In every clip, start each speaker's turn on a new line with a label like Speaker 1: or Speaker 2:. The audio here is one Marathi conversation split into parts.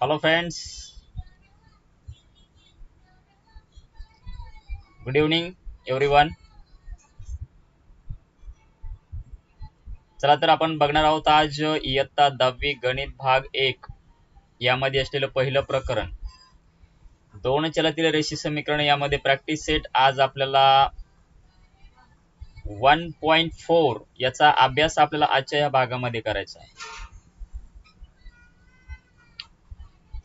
Speaker 1: Hello friends good evening everyone चला तर आपण बघणार आहोत आज इयत्ता दहावी गणित भाग एक. यामध्ये असलेलं पहिलं प्रकरण. दोन चलातील रेषी समीकरण यामध्ये प्रॅक्टिस सेट आज आपल्याला वन पॉइंट फोर याचा अभ्यास आपल्याला आजच्या या भागामध्ये करायचा आहे.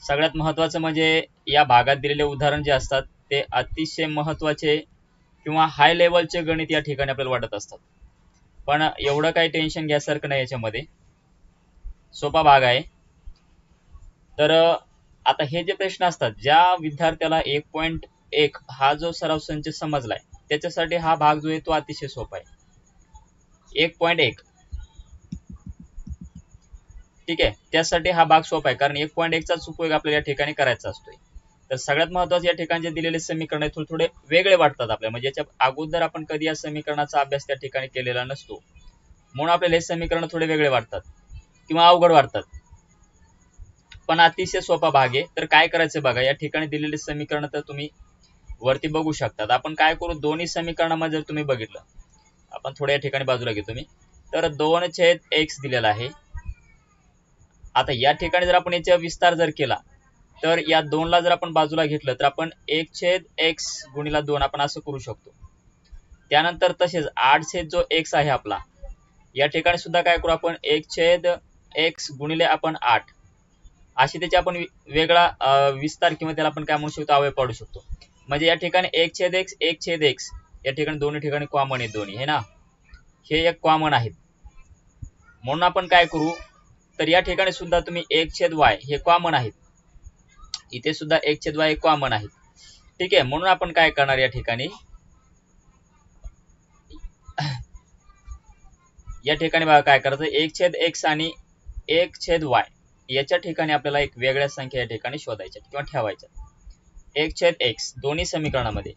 Speaker 1: सगळ्यात महत्वाचं म्हणजे या भागात दिलेले उदाहरण जे असतात ते अतिशय महत्त्वाचे किंवा हाय लेवलचे गणित या ठिकाणी आपल्याला वाटत असतात. पण एवढं काही टेन्शन घ्यासारखं नाही याच्यामध्ये. सोपा भाग आहे. तर आता हे जे प्रश्न असतात ज्या विद्यार्थ्याला एक पॉईंट एक हा जो सराव संच समजलाय त्याच्यासाठी हा भाग जो आहे तो अतिशय सोपा आहे. एक पॉईंट एक. ठीक आहे? त्यासाठी हा भाग सोपा आहे. कारण एक पॉईंट एकचाच उपयोग आपल्याला या ठिकाणी करायचा असतोय. तर सगळ्यात महत्वाचं या ठिकाणी जे दिलेले समीकरण थोडे थोडे वेगळे वाटतात आपल्याला. म्हणजे याच्या अगोदर आपण कधी या समीकरणाचा अभ्यास त्या ठिकाणी केलेला नसतो. म्हणून आपल्याला हे समीकरण थोडे वेगळे वाटतात. किंवा अवघड वाटतात. पण अतिशय सोपा भाग आहे. तर काय करायचं बघा? या ठिकाणी दिलेले समीकरण तर तुम्ही वरती बघू शकतात. आपण काय करू? दोन्ही समीकरणामध्ये जर तुम्ही बघितलं. आपण थोड्या या ठिकाणी बाजूला घेतो मी तर दोन छेद एक्स दिलेला आहे. आता या ठिकाणी जर आपण याचा विस्तार जर केला तर या दोनला जर आपण बाजूला घेतलं तर आपण एक छेद एक्स गुणिला दोन आपण असं करू शकतो. त्यानंतर तसेच आठ छेद जो एक्स आहे आपला या ठिकाणी सुद्धा काय करू आपण एक छेद एक्स गुणिले आपण आठ. अशी त्याची आपण वेगळा विस्तार किंवा त्याला आपण काय म्हणू शकतो अवय पाडू शकतो. म्हणजे या ठिकाणी एक छेद एक्स एक छेद एक्स या ठिकाणी दोन्ही ठिकाणी कॉमन आहेत दोन्ही हे ना? हे एक कॉमन आहेत. म्हणून आपण काय करू तर या ठिकाणी सुद्धा तुम्ही एक छेद वाय हे कॉमन आहेत. इथे सुद्धा एक छेद वाय कॉमन आहेत. ठीक आहे म्हणून आपण काय करणार या ठिकाणी? या ठिकाणी बघा काय करायचं? एक छेद एक्स आणि एक छेद वाय याच्या ठिकाणी आपल्याला एक वेगळ्या संख्या या ठिकाणी शोधायच्या किंवा ठेवायच्या एक छेद एक्स दोन्ही समीकरणामध्ये.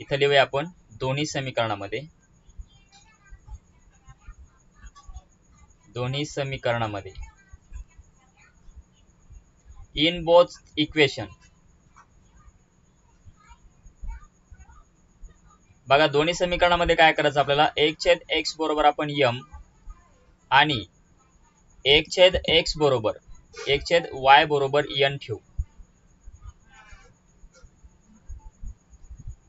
Speaker 1: इथं लिहूया आपण दोन्ही समीकरणामध्ये. दोन्ही समीकरणामध्ये. इन बोथ इक्वेशन बघा दोन्ही समीकरणामध्ये काय करायचं आपल्याला? एक छेद एक्स बरोबर आपण यम आणि एक छेद एक्स बरोबर एक छेद वाय बरोबर यन ठेवू.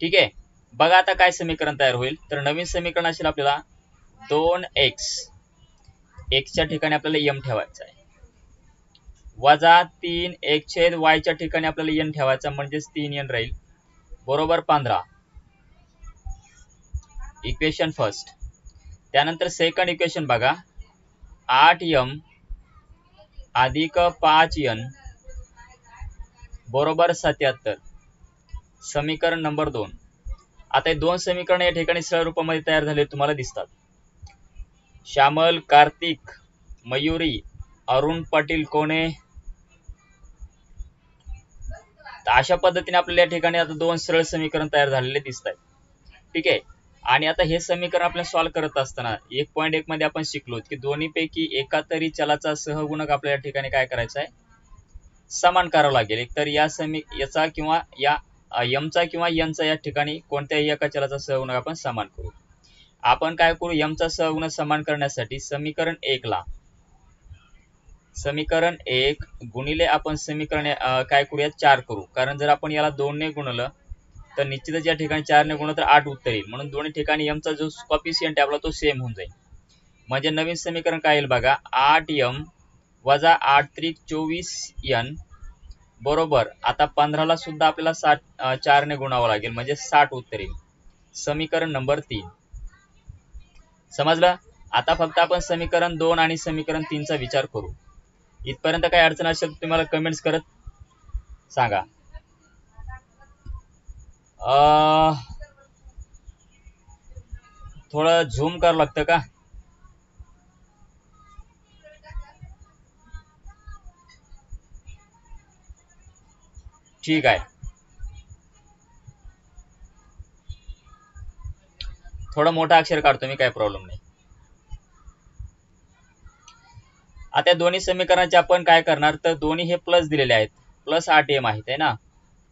Speaker 1: ठीक आहे? बघा आता काय समीकरण तयार होईल. तर नवीन समीकरण असेल आपल्याला दोन एक्स एक्सच्या ठिकाणी आपल्याला यम ठेवायचा आहे. वजा तीन एक छेद वायच्या ठिकाणी आपल्याला एन ठेवायचा म्हणजेच तीन एन राहील. बरोबर पंधरा. इक्वेशन फर्स्ट त्यानंतर सेकंड इक्वेशन बघा. आठ यम अधिक पाच यन बरोबर सत्याहत्तर. समीकरण नंबर दोन. आता हे दोन समीकरण या ठिकाणी सरळ रूपामध्ये तयार झाले तुम्हाला दिसतात. श्यामल कार्तिक मयुरी अरुण पाटील कोणे? अशा पद्धतीने आपल्याला या ठिकाणी आता दोन सरळ समीकरण तयार झालेले दिसत आहेत ठीक आहे? आणि आता हे समीकरण आपल्याला सॉल्व्ह करत असताना एक पॉईंट एक मध्ये आपण शिकलो की दोन्ही पैकी एका तरी चलाचा सहगुणक आपल्या या ठिकाणी काय करायचा आहे समान करावं लागेल. एक तर या समी याचा किंवा या यमचा किंवा यांचा या ठिकाणी कोणत्याही एका चलाचा सहगुणक आपण समान करू. आपण काय करू यमचा सगुण समान करण्यासाठी समीकरण एक ला. समीकरण एक गुणिले आपण समीकरण काय करूया चार करू. कारण जर आपण याला दोनने गुणलं तर निश्चितच या ठिकाणी चारने गुणलं तर आठ उत्तर येईल. म्हणून दोन्ही ठिकाणी यमचा जो कॉपिशियंट आहे आपला तो सेम होऊन जाईल. म्हणजे नवीन समीकरण काय येईल बघा आठ यम वजा आठ त्रिक चोवीस यन बरोबर आता पंधराला सुद्धा आपल्याला साठ चारने गुणावं लागेल. म्हणजे साठ उत्तर येईल. समीकरण नंबर तीन. समजलं? आता फक्त आपण समीकरण दोन आणि समीकरण तीनचा विचार करू. इथपर्यंत काही अडचण असेल तुम्हाला कमेंट्स करत सांगा. थोडं झूम करावं लागतं का? ठीक आहे. थोडं मोठा अक्षर काढतो मी काय प्रॉब्लेम नाही. आता दोन्ही समीकरणाचे आपण काय करणार? तर दोन्ही हे प्लस दिलेले आहेत. प्लस आठ एम आहेत आहे ना?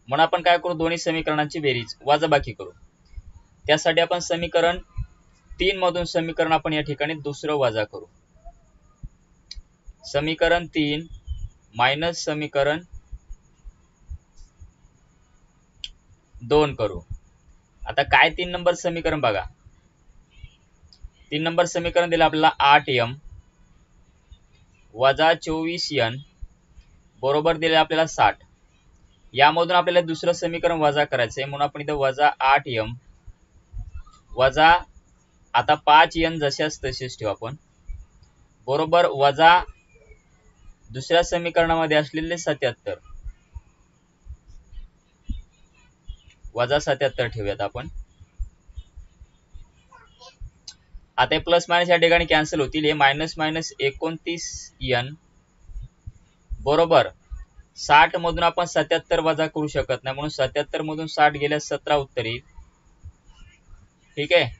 Speaker 1: म्हणून आपण काय करू? दोन्ही समीकरणांची बेरीज वाजाबाकी करू. त्यासाठी आपण समीकरण तीन मधून समीकरण आपण या ठिकाणी दुसरं वजा करू. समीकरण तीन मायनस समीकरण दोन करू. आता काय तीन नंबर समीकरण बघा. तीन नंबर समीकरण दिलं आपल्याला आठ एम वजा चोवीस एन बरोबर दिले आपल्याला साठ. यामधून आपल्याला दुसरं समीकरण वजा करायचंय. म्हणून आपण इथं वजा आठ एम वजा आता पाच एन जशाच तसेच ठेवू आपण. बरोबर वजा दुसऱ्या समीकरणामध्ये असलेले सत्याहत्तर. वजा सत्याहत्तर ठेवूयात आपण. आता हे प्लस मायनस या ठिकाणी कॅन्सल होतील. हे मायनस मायनस एकोणतीस एन बरोबर साठ मधून आपण सत्याहत्तर वजा करू शकत नाही. म्हणून सत्याहत्तर मधून साठ गेल्यास सतरा उत्तर येईल. ठीक आहे?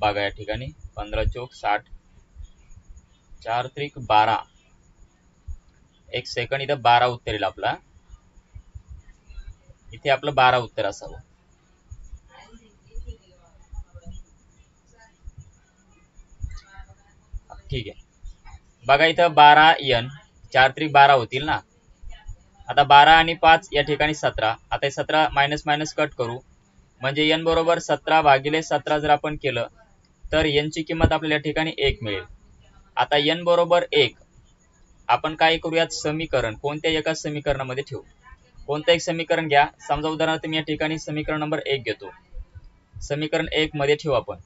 Speaker 1: बघा या ठिकाणी. पंधरा चौक साठ. चार त्रिक बारा. एक सेकंड इथं बारा उत्तर येईल आपला. इथे आपलं बारा उत्तर असावं. ठीक आहे. बघा इथं बारा एन चार त्रिक बारा होतील ना? आता बारा आणि पाच या ठिकाणी सतरा. आता सतरा मायनस मायनस कट करू. म्हणजे एन बरोबर सतरा भागिले सतरा जर आपण केलं तर एनची किंमत आपल्याला या ठिकाणी एक मिळेल. आता एन बरोबर एक. आपण काय करूयात? समीकरण. कोणत्या एका समीकरणामध्ये ठेवू? कोणतं एक समीकरण घ्या? समजा उदाहरणार्थ मी या ठिकाणी समीकरण नंबर एक घेतो. समीकरण एक मध्ये ठेवू आपण.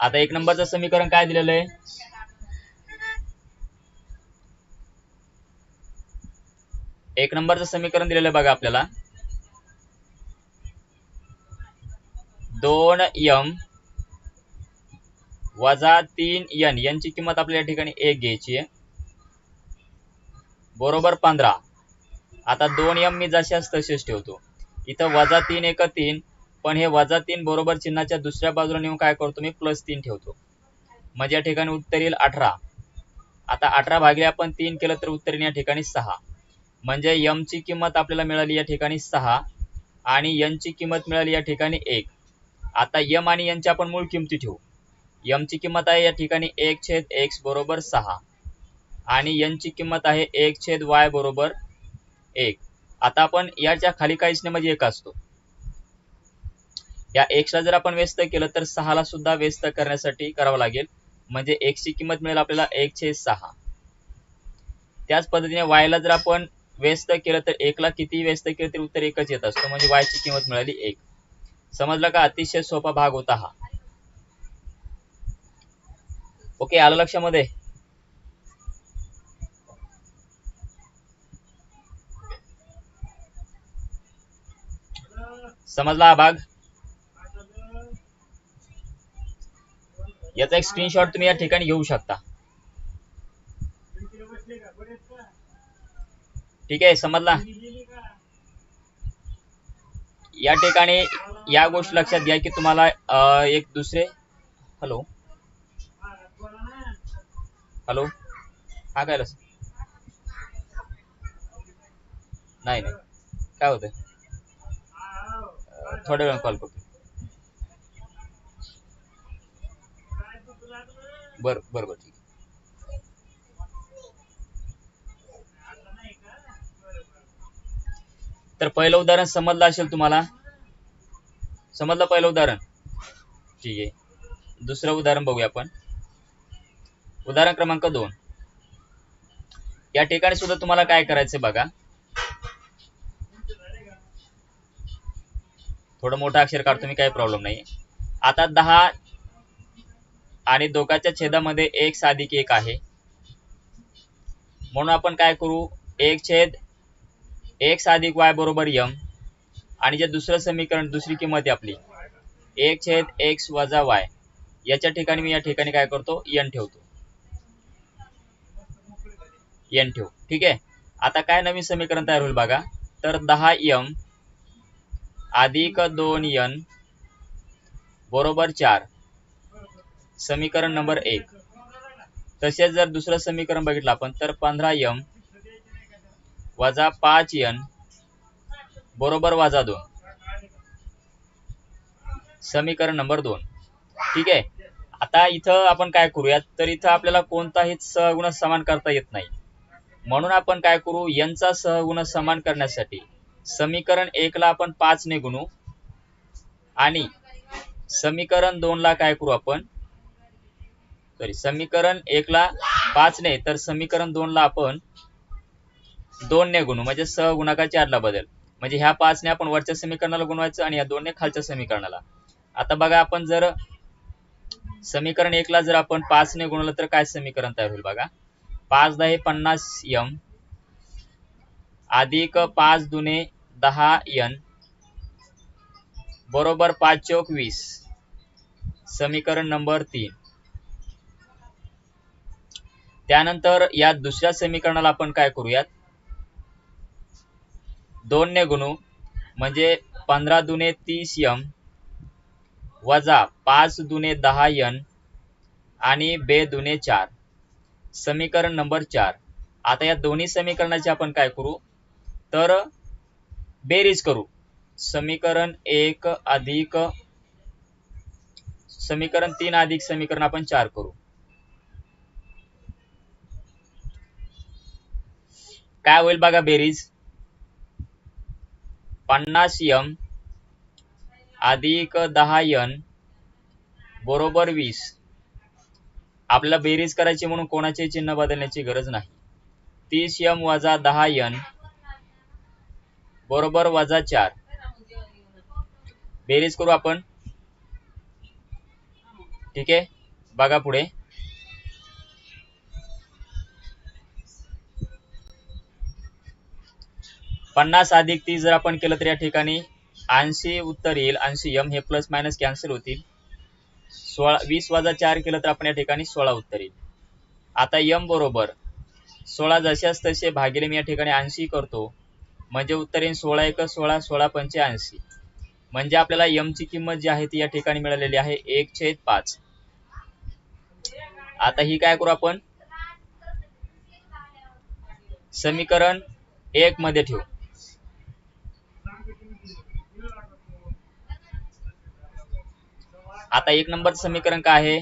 Speaker 1: आता एक नंबरचं समीकरण काय दिलेलं आहे? एक नंबरचं समीकरण दिलेलं आहे बघा आपल्याला. दोन यम वजा तीन यन यांची किंमत आपल्या ठिकाणी एक घ्यायची आहे. बरोबर पंधरा. आता दोन यम मी जशाच तसेच ठेवतो. इथं वजा तीन एक तीन. पण हे वजा तीन बरोबर चिन्हाच्या दुसऱ्या बाजूला नेऊन काय करतो? मी प्लस तीन ठेवतो. म्हणजे या ठिकाणी उत्तर येईल अठरा. आता अठरा भागिले आपण तीन केलं तर उत्तर येईल या ठिकाणी सहा. म्हणजे यम ची किंमत आपल्याला मिळाली या ठिकाणी सहा आणि एन ची किंमत मिळाली या ठिकाणी एक. आता यम आणि यांची आपण मूळ किमती ठेवू. यम ची किंमत आहे या ठिकाणी एक छेद एक्स बरोबर सहा. आणि एन ची किंमत आहे एक छेद वाय बरोबर एक. आता आपण याच्या खाली काहीच नाही म्हणजे एक असतो. या एक्सला जर आपण व्यस्त केलं तर सहाला सुद्धा व्यस्त करण्यासाठी करावं लागेल. म्हणजे एक्सची किंमत मिळेल आपल्याला एक सहा. त्याच पद्धतीने वायला जर आपण व्यस्त केलं तर एकला किती व्यस्त केलं तरी उत्तर एकच येत असतो. म्हणजे वाय ची किंमत मिळाली एक. समजलं का? अतिशय सोपा भाग होता हा. ओके आलं लक्षामध्ये? समजला हा भाग? याचा एक स्क्रीनशॉट तुम्ही या ठिकाणी घेऊ शकता. ठीक आहे समजला? या ठिकाणी या गोष्ट लक्षात घ्या की तुम्हाला एक दुसरे हॅलो? हॅलो? हा काय लस नाही काय होतंय? थोड्या वेळ कॉल करतो. बर बर बर ठीक तर पहिलं उदाहरण समजलं असेल तुम्हाला? समजलं पहिलं उदाहरण? ठीक आहे. दुसरं उदाहरण बघूया आपण. उदाहरण क्रमांक दोन. या ठिकाणी सुद्धा तुम्हाला काय करायचं बघा. थोडं मोठं अक्षर काढतो मी काही प्रॉब्लेम नाही आता दहा आणि दोघाच्या छेदामध्ये एक साधिक एक आहे. म्हणून आपण काय करू? एक छेद एक साधिक वाय बरोबर यम. आणि जे दुसरं समीकरण दुसरी किंमत आहे आपली. एक छेद एक्स वजा वाय. याच्या ठिकाणी मी या ठिकाणी काय करतो? यन ठेवतो. यन ठेव. ठीक आहे? आता काय नवीन समीकरण तयार होईल बघा. तर दहा यम अधिक दोन यन बरोबर चार. समीकरण नंबर एक. तसेच जर दुसरं समीकरण बघितलं आपण तर पंधरा यम वजा पाच यन बरोबर वजा दोन. समीकरण नंबर दोन. ठीक आहे? आता इथं आपण काय करूयात? तर इथं आपल्याला कोणताही सहगुण समान करता येत नाही. म्हणून आपण काय करू? यांचा सहगुण समान करण्यासाठी समीकरण एक ला आपण पाच ने गुणू आणि समीकरण दोन ला काय करू आपण? सॉरी समीकरण एक ला पाच ने तर समीकरण दोन ला आपण दोन ने गुणू. म्हणजे सहगुणाकार चारला बदल. म्हणजे ह्या पाच ने आपण वरच्या समीकरणाला गुणवायचं आणि या दोन ने खालच्या समीकरणाला. आता बघा आपण जर समीकरण एक ला जर आपण पाच ने गुणलं तर काय समीकरण तयार होईल बघा? पाच दहा पन्नास यम अधिक पाच दुने दहा यन बरोबर पाच चौक वीस. समीकरण नंबर तीन. त्यानंतर या दुसऱ्या समीकरणाला आपण काय करूयात? दोन ने गुणू म्हणजे पंधरा दुने तीस यम वजा पाच दुने दहा यन आणि बे दुने चार. समीकरण नंबर चार. आता या दोन्ही समीकरणाचे आपण काय करू? तर बेरीज करू. समीकरण एक अधिक समीकरण तीन अधिक समीकरण आपण चार करू. काय होईल बघा बेरीज? पन्नास यम अधिक दहा यन बरोबर वीस. आपल्याला बेरीज करायची म्हणून कोणाचे चिन्ह बदलण्याची गरज नाही. तीस यम वजा दहा यन बरोबर वजा चार. बेरीज करू आपण? ठीक आहे? बघा पुढे. पन्नास अधिक तीस जर आपण केलं तर या ठिकाणी ऐंशी उत्तर येईल. ऐंशी यम हे प्लस मायनस कॅन्सल होतील. सोळा वीस वजा चार केलं तर आपण या ठिकाणी सोळा उत्तर येईल. आता यम बरोबर. सोळा जशाच तसे भागिले मी या ठिकाणी ऐंशी करतो. म्हणजे उत्तर येईल सोळा एक सोळा सोळा पंचे ऐंशी. म्हणजे आपल्याला यम ची किंमत जी आहे ती या ठिकाणी मिळालेली आहे एक छेद पाच. आता ही काय करू आपण? समीकरण एक मध्ये ठेवू. आता एक नंबरचं समीकरण काय आहे?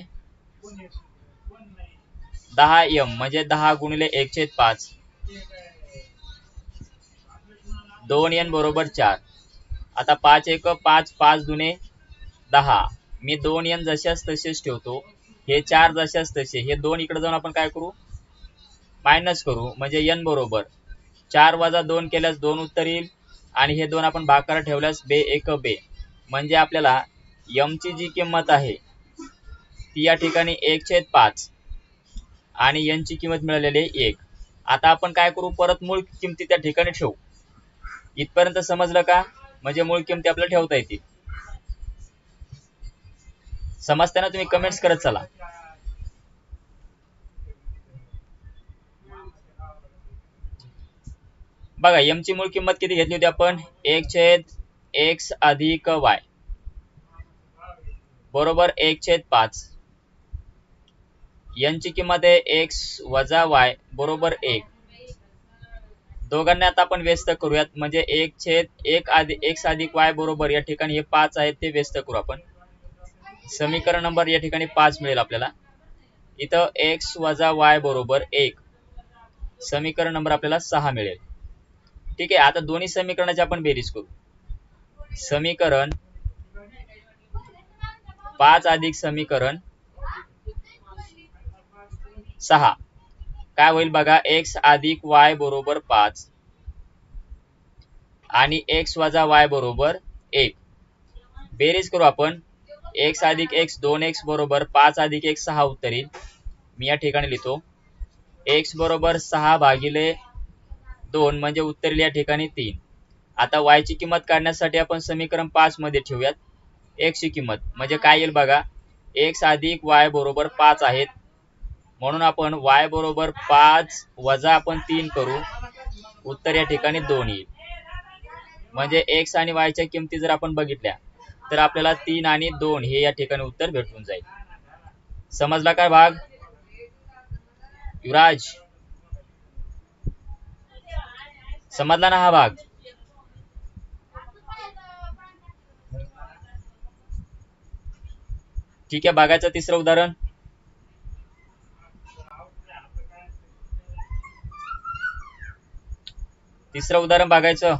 Speaker 1: दहा एम म्हणजे दहा गुणिले एक छेद पाच. दोन एन बरोबर चार. आता पाच एक पाच पाच दुने दहा. मी दोन एन जशाच तसेच ठेवतो. हे चार जशाच तसे. हे दोन इकडे जाऊन आपण काय करू? मायनस करू म्हणजे एन बरोबर. चार वजा दोन केल्यास दोन उत्तर येईल आणि हे दोन आपण भाकार ठेवल्यास बे एक बे. म्हणजे आपल्याला यमची जी किंमत आहे ती या ठिकाणी एक छेद पाच आणि यांची किंमत मिळालेली आहे एक. आता आपण काय करू? परत मूळ किमती त्या ठिकाणी ठेवू. इथपर्यंत समजलं का? म्हणजे मूळ किमती आपल्याला ठेवता येतील. समजताना तुम्ही कमेंट्स करत चला. बघा यमची मूळ किंमत किती घेतली होती आपण? एक छेद एक्स अधिक वाय. बरोबर एक छेद पाच. यांची किंमत आहे एक्स वजा वाय बरोबर एक. दोघांना आता आपण व्यस्त करूयात. म्हणजे एक छेद एक आधी एक्स अधिक वाय बरोबर या ठिकाणी हे पाच आहेत ते व्यस्त करू आपण. समीकरण नंबर या ठिकाणी पाच मिळेल आपल्याला. इथं एक्स वजा वाय बरोबर एक. समीकरण नंबर आपल्याला सहा मिळेल. ठीक आहे आता दोन्ही समीकरणाची आपण बेरीज करू. समीकरण पाच अधिक समीकरण सहा. काय होईल बघा एक्स अधिक वाय बरोबर पाच. आणि एक्स वजा वाय बरोबर एक. बेरीज करू आपण. एक्स अधिक एक्स दोन एक्स बरोबर पाच अधिक एक सहा उत्तर येईल मी या ठिकाणी लिहितो. एक्स बरोबर सहा भागिले दोन म्हणजे उत्तर या ठिकाणी तीन. आता वायची ची किंमत काढण्यासाठी आपण समीकरण पाच मध्ये ठेवूयात. एक्सची ची किंमत. म्हणजे काय येईल बघा? एक्स अधिक वाय बरोबर पाच आहेत. म्हणून आपण वाय बरोबर पाच वजा आपण तीन करू. उत्तर या ठिकाणी दोन येईल. म्हणजे एक्स आणि वायच्या किमती जर आपण बघितल्या तर आपल्याला तीन आणि दोन हे या ठिकाणी उत्तर भेटून जाईल. समजला काय भाग? युवराज. समजला ना हा भाग? ठीक आहे भागाचं तिसरं उदाहरण. तिसरं उदाहरण बघायचं.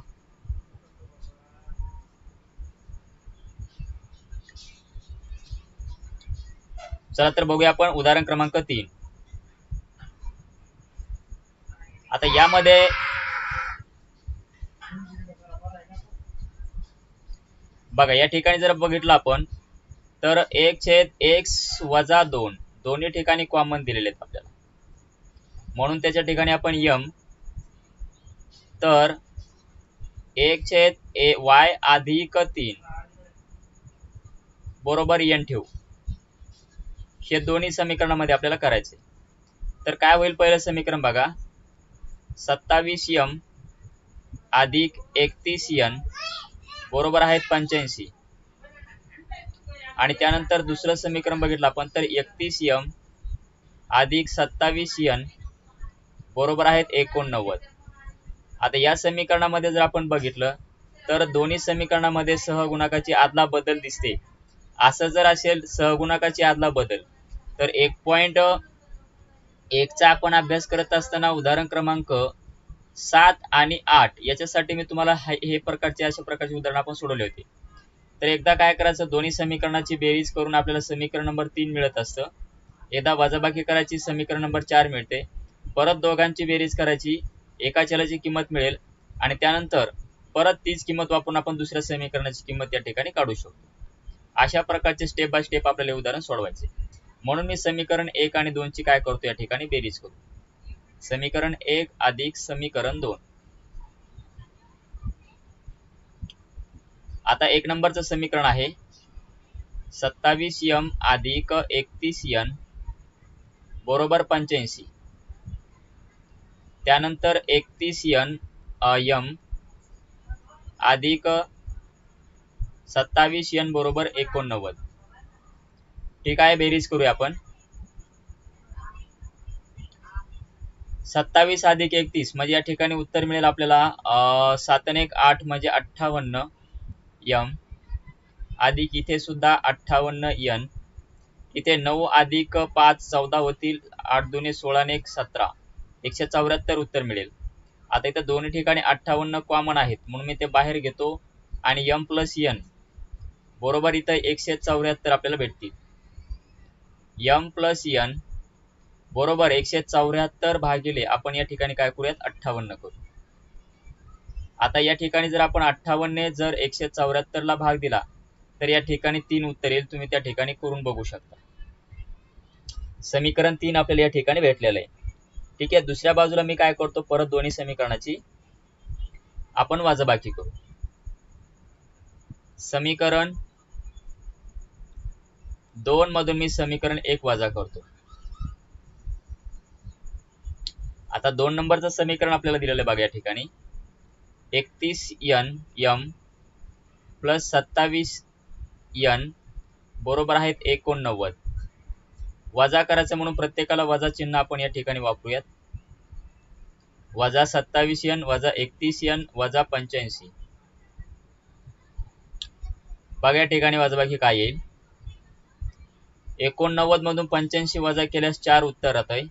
Speaker 1: चला तर बघूया आपण उदाहरण क्रमांक तीन. आता यामध्ये बघा या ठिकाणी जर बघितलं आपण तर एक छेद एक्स वजा दोन. दोन्ही ठिकाणी कॉमन दिलेले आहेत आपल्याला. म्हणून त्याच्या ठिकाणी आपण यम तर एक छेद ए वाय अधिक तीन. बरोबर एन ठेवू. हे दोन्ही समीकरणामध्ये आपल्याला करायचे तर काय होईल पहिलं समीकरण बघा. सत्तावीस यम अधिक एकतीस यन बरोबर आहेत पंच्याऐंशी. आणि त्यानंतर दुसरं समीकरण बघितलं आपण तर एकतीस यम अधिक सत्तावीस यन बरोबर आहेत एकोणनव्वद. आता या समीकरणामध्ये जर आपण बघितलं तर दोन्ही समीकरणामध्ये सहगुणाकाची आदला बदल दिसते. असं जर असेल सहगुणकाची आदला बदल तर एक पॉइंट एकचा आपण अभ्यास करत असताना उदाहरण क्रमांक सात आणि आठ याच्यासाठी मी तुम्हाला हे हे प्रकारचे अशा प्रकारचे उदाहरण आपण सोडवले होते. तर एकदा काय करायचं दोन्ही समीकरणाची बेरीज करून आपल्याला समीकरण नंबर तीन मिळत असतं. एकदा वजाबाकी करायची समीकरण नंबर चार मिळते. परत दोघांची बेरीज करायची एका चलाची किंमत मिळेल आणि त्यानंतर परत तीच किंमत वापरून आपण दुसऱ्या समीकरणाची किंमत या ठिकाणी काढू शकतो. अशा प्रकारचे स्टेप बाय स्टेप आपल्याला उदाहरण सोडवायचे. म्हणून मी समीकरण एक आणि दोनची काय करतो या ठिकाणी बेरीज करू. समीकरण एक अधिक समीकरण दोन. आता एक नंबरचं समीकरण आहे. सत्तावीस यम अधिक एकतीस यन बरोबर पंच्याऐंशी. त्यानंतर एकतीस यन यम अधिक सत्तावीस यन बरोबर एकोणनव्वद. ठीक आहे बेरीज करूया आपण. सत्तावीस अधिक एकतीस म्हणजे या ठिकाणी उत्तर मिळेल आपल्याला सात एक आठ म्हणजे अठ्ठावन्न. यम. अधिक इथे सुद्धा अठ्ठावन्न यन. इथे नऊ अधिक पाच चौदा होतील आठ दोन्ही सोळा एक सतरा. एकशे चौऱ्याहत्तर उत्तर मिळेल. आता इथं दोन्ही ठिकाणी अठ्ठावन्न कॉमन आहेत म्हणून मी ते बाहेर घेतो. आणि यम प्लस यन. बरोबर इथं एकशे चौऱ्याहत्तर आपल्याला भेटतील. यम प्लस यन बरोबर एकशे चौऱ्याहत्तर भागिले आपण या ठिकाणी काय करूयात? अठ्ठावन्न करू. आता या ठिकाणी जर आपण अठ्ठावन्नने जर एकशे चौऱ्याहत्तर ला भाग दिला तर या ठिकाणी तीन उत्तर येईल. तुम्ही त्या ठिकाणी करून बघू शकता. समीकरण तीन आपल्याला या ठिकाणी भेटलेलं आहे. ठीक आहे दुसऱ्या बाजूला मी काय करतो? परत दोन्ही समीकरणाची आपण वाजबाकी करू. समीकरण दोन मधून मी समीकरण एक वाजा करतो. आता दोन नंबरचं समीकरण आपल्याला दिलेलं आहे बघा या ठिकाणी. एकतीस यन यम प्लस सत्तावीस यन बरोबर आहेत एकोणनव्वद. वजा करायचं म्हणून प्रत्येकाला वजा चिन्ह आपण या ठिकाणी वापरूयात. वजा सत्तावीस यन वजा एकतीस यन वजा पंच्याऐंशी. बघा या ठिकाणी वजाबाकी काय येईल. एकोणनव्वद मधून पंच्याऐंशी वजा केल्यास चार उत्तर आहे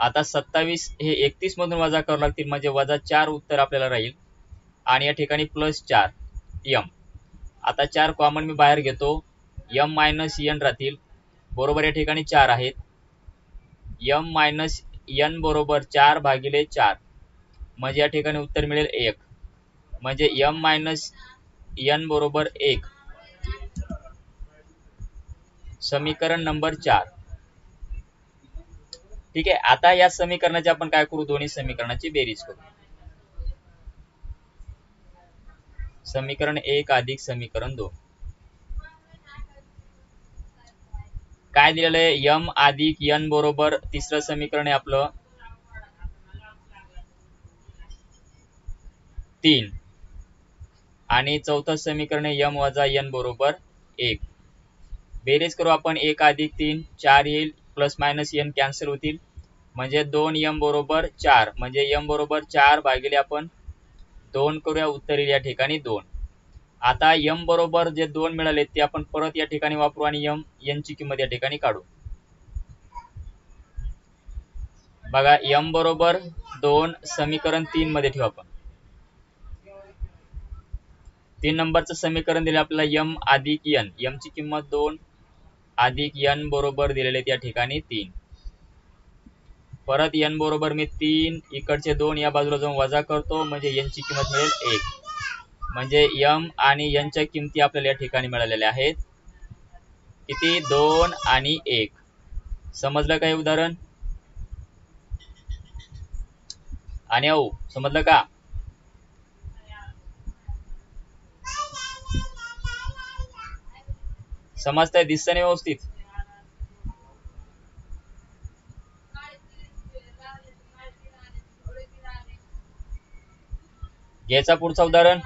Speaker 1: आता सत्तावीस हे एकतीस मधून वजा करावं लागतील म्हणजे वजा चार उत्तर आपल्याला राहील. आणि या ठिकाणी प्लस चार यम आता चार कॉमन मी बाहेर घेतो. यम मायनस यन राहतील. बरोबर या ठिकाणी चार आहेत. यम मायनस यन बरोबर चार भागिले चार. म्हणजे या ठिकाणी उत्तर मिळेल एक. म्हणजे यम मायनस यन बरोबर एक. समीकरण नंबर चार. ठीक आहे आता या समीकरणाची आपण काय करू? दोन्ही समीकरणाची बेरीज करू. समीकरण एक अधिक समीकरण दोन. काय दिलेलं आहे? यम अधिक यन बरोबर तिसरं समीकरण आहे आपलं. तीन. आणि चौथं समीकरण आहे यम वजा यन बरोबर एक. बेरीज करू आपण एक अधिक तीन चार येईल प्लस मायनस एन कॅन्सल होतील. म्हणजे दोन यम बरोबर चार. म्हणजे यम बरोबर चार भागिले आपण दोन करूया उत्तर येईल या ठिकाणी दोन. आता यम बरोबर जे दोन मिळाले ते आपण परत या ठिकाणी वापरू आणि यम यांची किंमत या ठिकाणी काढू. बघा यम बरोबर दोन समीकरण तीन मध्ये ठेवू आपण. तीन नंबरचं समीकरण दिले आपल्याला यम अधिक यन यमची किंमत दोन अधिक यन बरोबर दिलेले त्या ठिकाणी तीन. परत यन बरोबर मी तीन इकडचे दोन या बाजूला जाऊन वजा करतो म्हणजे यांची किंमत मिळेल एक. म्हणजे यम आणि यांच्या किमती आपल्याला या ठिकाणी मिळालेल्या आहेत. किती? दोन आणि एक. समजलं काय उदाहरण? आणि औ समजलं का? समजतंय दिसत नाही व्यवस्थित. घ्यायचा पुढचा उदाहरण.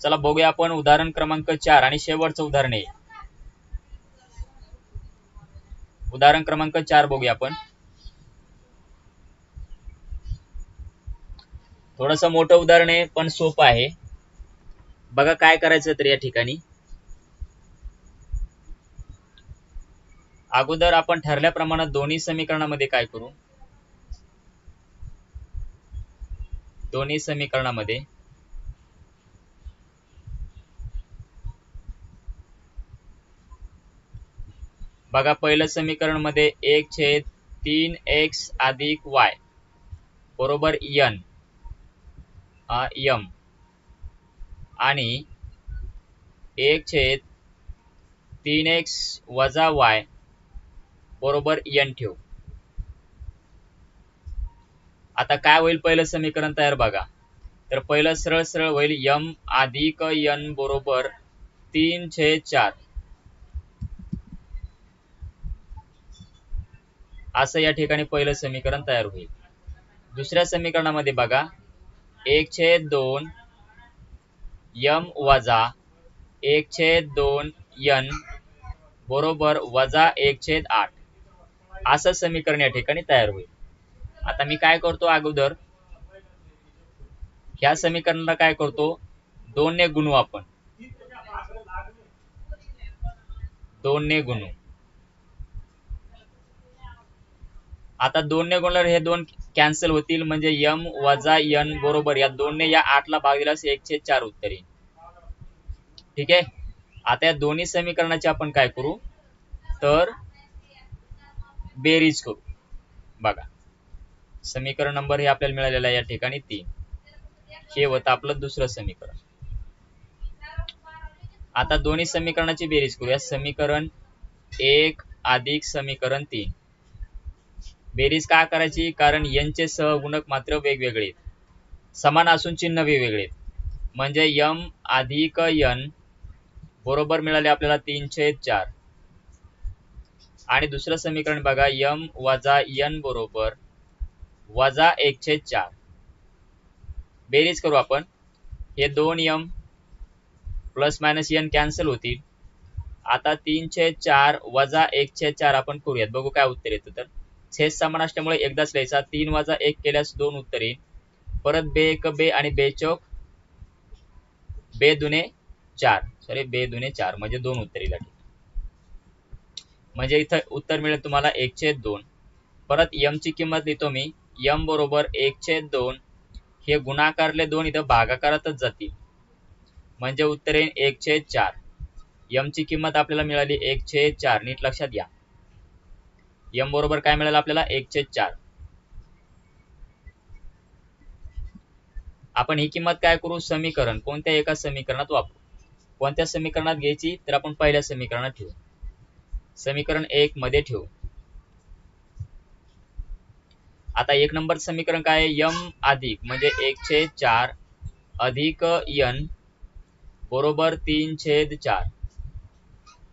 Speaker 1: चला बघूया आपण उदाहरण क्रमांक चार आणि शेवटचं उदाहरण आहे उदाहरण क्रमांक चार बघूया आपण. थोडस मोठं उदाहरण आहे पण सोपं आहे. बघा काय करायचं तर या ठिकाणी. अगोदर आपण ठरल्याप्रमाणे दोन्ही समीकरणामध्ये काय करू? दोन्ही समीकरणामध्ये बघा पहिलं समीकरणमध्ये एक छेद तीन एक्स अधिक वाय बरोबर यन यम. आणि एक छेद तीन एक्स वजा वाय बरोबर एन ठेव. आता काय होईल पहिलं समीकरण तयार बघा. तर पहिलं सरळ सरळ होईल यम अधिक यन बरोबर तीन छेद चार. असं या ठिकाणी पहिलं समीकरण तयार होईल. दुसऱ्या समीकरणामध्ये बघा. एक छेद दोन यम वजा एक छेद दोन यन बरोबर वजा एक छेद आठ. असं समीकरण या ठिकाणी तयार होईल. आता मी काय करतो अगोदर? ह्या समीकरणाला काय करतो? दोन ने गुणू आपण. दोन ने गुणू. आता दोन ने गुणल्यावर हे दोन कॅन्सल होतील म्हणजे यम वजा यन बरोबर या दोनने या आठला भाग दिल्यास एकशे चार उत्तर. येईल ठीक आहे? आता या दोन्ही समीकरणाची आपण काय करू? तर बेरीज करू. बघा. समीकरण नंबर हे आपल्याला मिळालेलं आहे या ठिकाणी तीन. हे होतं आपलं दुसरं समीकरण. आता दोन्ही समीकरणाची बेरीज करूया. समीकरण एक अधिक समीकरण तीन. बेरीज का करायची? कारण यांचे सहगुणक मात्र वेगवेगळे समान असून चिन्ह वेगवेगळे म्हणजे यम अधिक यन बरोबर मिळाले आपल्याला तीनशे चार. आणि दुसरं समीकरण बघा यम वजा यन बरोबर वजा एकशे चार. बेरीज करू आपण. हे दोन M plus minus N cancel होतील. आता तीनशे चार वजा एकशे चार आपण करूयात. बघू काय उत्तर येतं तर. छेद समान असल्यामुळे एकदाच लिहायचा. तीन वाजा एक केल्यास दोन उत्तरे. परत बे एक बे आणि बे चौक. बे दुने चार. सॉरी बे दुने चार. म्हणजे दोन उत्तर लागेल म्हणजे इथं उत्तर मिळेल तुम्हाला एक छेद दोन. परत यम ची किंमत लिहितो मी. यम बरोबर एक छेद दोन. हे गुणाकारले दोन इथं भागाकारातच जातील. म्हणजे उत्तर येईल छेद चार. यम ची किंमत आपल्याला मिळाली एक छेद चार. नीट लक्षात घ्या. यम बरोबर काय मिळालं आपल्याला? एकशे चार. आपण ही किंमत काय करू? समीकरण. कोणत्या एका समीकरणात वापरू? कोणत्या समीकरणात घ्यायची? तर आपण पहिल्या समीकरणात ठेवू. समीकरण एक मध्ये ठेवू. आता एक नंबर समीकरण काय आहे? यम अधिक म्हणजे एक छेद चार अधिक यन बरोबर तीन छेद चार.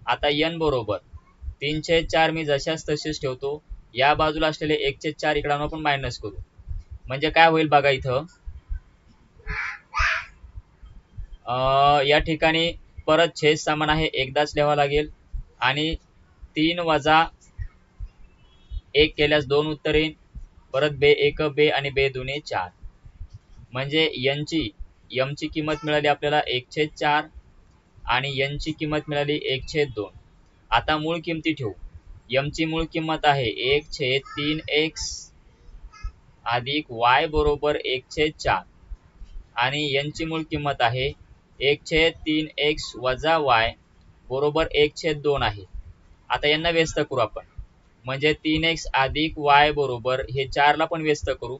Speaker 1: आता यन बरोबर. तीनशे चार मी जशाच तसेच ठेवतो या बाजूला असलेले एक चार इकडे आपण मायनस करू. म्हणजे काय होईल बघा इथं. अं, या ठिकाणी परत छेद समान आहे एकदाच लिहावा लागेल. आणि तीन वजा एक केल्यास दोन उत्तर येईल परत बे एक बे आणि बे दोन्ही चार. म्हणजे यांची यमची किंमत मिळाली आपल्याला एक छेद चार आणि यांची किंमत मिळाली एक छेद दोन. आता मूळ किमती ठेवू. यमची मूळ किंमत आहे एक छेद तीन एक्स अधिक वाय बरोबर एक छेद चार. आणि यांची मूळ किंमत आहे एक छेद तीन एक्स वजा वाय बरोबर एक छेद दोन आहे. आता यांना व्यस्त करू आपण. म्हणजे तीन एक्स अधिक वाय बरोबर हे चारला पण व्यस्त करू.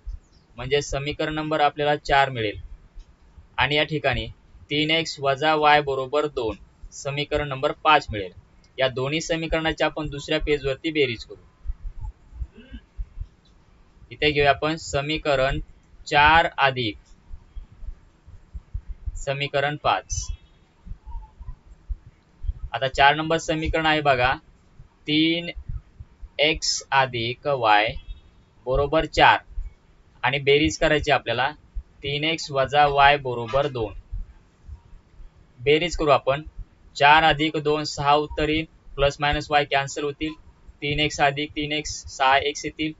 Speaker 1: म्हणजे समीकरण नंबर आपल्याला चार मिळेल. आणि या ठिकाणी तीन एक्स वजा वाय बरोबर दोन समीकरण नंबर पाच मिळेल. या दोन्ही समीकरणाची आपण दुसऱ्या पेज वरती बेरीज करू. इथे घेऊया आपण समीकरण चार अधिक. समीकरण पाच. आता चार नंबर समीकरण आहे बघा. तीन एक्स अधिक वाय बरोबर चार. आणि बेरीज करायची आपल्याला तीन एक्स वजा वाय बरोबर दोन. बेरीज करू आपण. चार अधिक दोन सहा उत्तरी प्लस मायनस वाय कॅन्सल होतील. तीन एक्स अधिक तीन एक्स सहा एक्स येतील.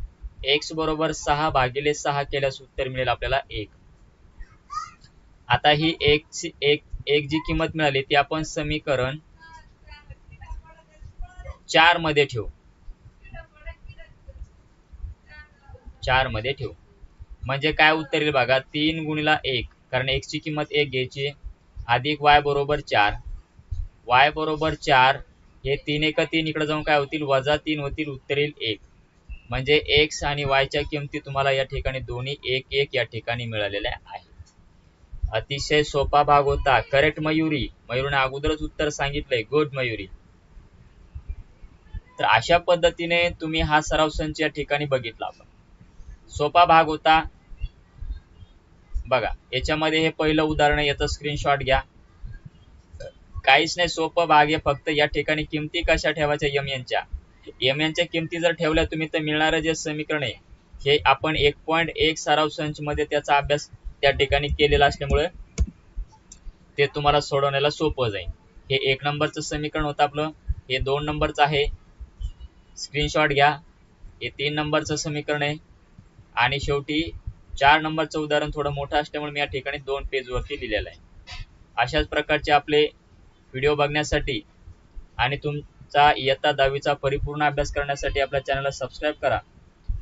Speaker 1: एक्स बरोबर सहा भागिले सहा केल्यास उत्तर मिळेल आपल्याला एक. आता ही एक एक एक जी किंमत मिळाली ती आपण समीकरण चारमध्ये ठेवू. चारमध्ये ठेवू. म्हणजे काय उत्तर येईल बघा तीन गुणिला एक कारण एक्सची ची किंमत एक घ्यायची अधिक वाय बरोबर चार. वाय बरोबर चार हे तीन एक तीन इकडे जाऊन काय होतील? वजा तीन होतील उत्तरेल एक. म्हणजे एक्स आणि वायच्या किमती तुम्हाला या ठिकाणी दोन्ही एक एक या ठिकाणी मिळालेल्या आहेत. अतिशय सोपा भाग होता. करेक्ट मयुरी. मयुरीने अगोदरच उत्तर सांगितलंय. गुड मयुरी. तर अशा पद्धतीने तुम्ही हा सराव संच या ठिकाणी बघितला आपण. सोपा भाग होता. बघा याच्यामध्ये हे पहिलं उदाहरण याचं स्क्रीनशॉट घ्या. काहीच नाही सोपं भाग आहे फक्त या ठिकाणी किमती कशा ठेवायच्या यम यांच्या यम यांच्या किमती जर ठेवल्या तुम्ही तर मिळणारं जे समीकरण आहे हे आपण एक पॉईंट एक सराव संच मध्ये त्याचा अभ्यास त्या ठिकाणी केलेला असल्यामुळे ते तुम्हाला सोडवण्याला सोपं जाईल. हे एक नंबरचं समीकरण होतं आपलं हे दोन नंबरचं आहे. स्क्रीनशॉट घ्या. हे तीन नंबरचं समीकरण आहे. आणि शेवटी चार नंबरचं उदाहरण थोडं मोठं असल्यामुळे मी या ठिकाणी दोन पेजवरती लिहिलेलं आहे. अशाच प्रकारचे आपले व्हिडिओ बघण्यासाठी आणि तुमचा इयत्ता दहावीचा परिपूर्ण अभ्यास करण्यासाठी आपल्या चॅनलला सबस्क्राईब करा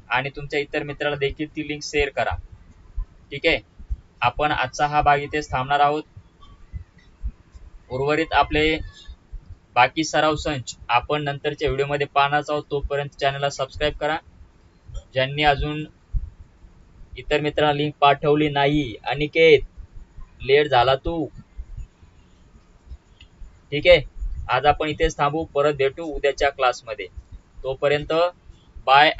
Speaker 1: आणि तुमच्या इतर मित्राला देखील ती लिंक शेअर करा. ठीक आहे? आपण आजचा हा भाग इथेच थांबणार आहोत. उर्वरित आपले बाकी सराव संच आपण नंतरच्या व्हिडिओमध्ये पाहणार आहोत. तोपर्यंत चॅनलला सबस्क्राईब करा. ज्यांनी अजून इतर मित्रांना लिंक पाठवली नाही अनिकेत लेट झाला तू. ठीक आहे? आज आपण इथेच थांबू परत भेटू उद्याच्या क्लासमध्ये तोपर्यंत बाय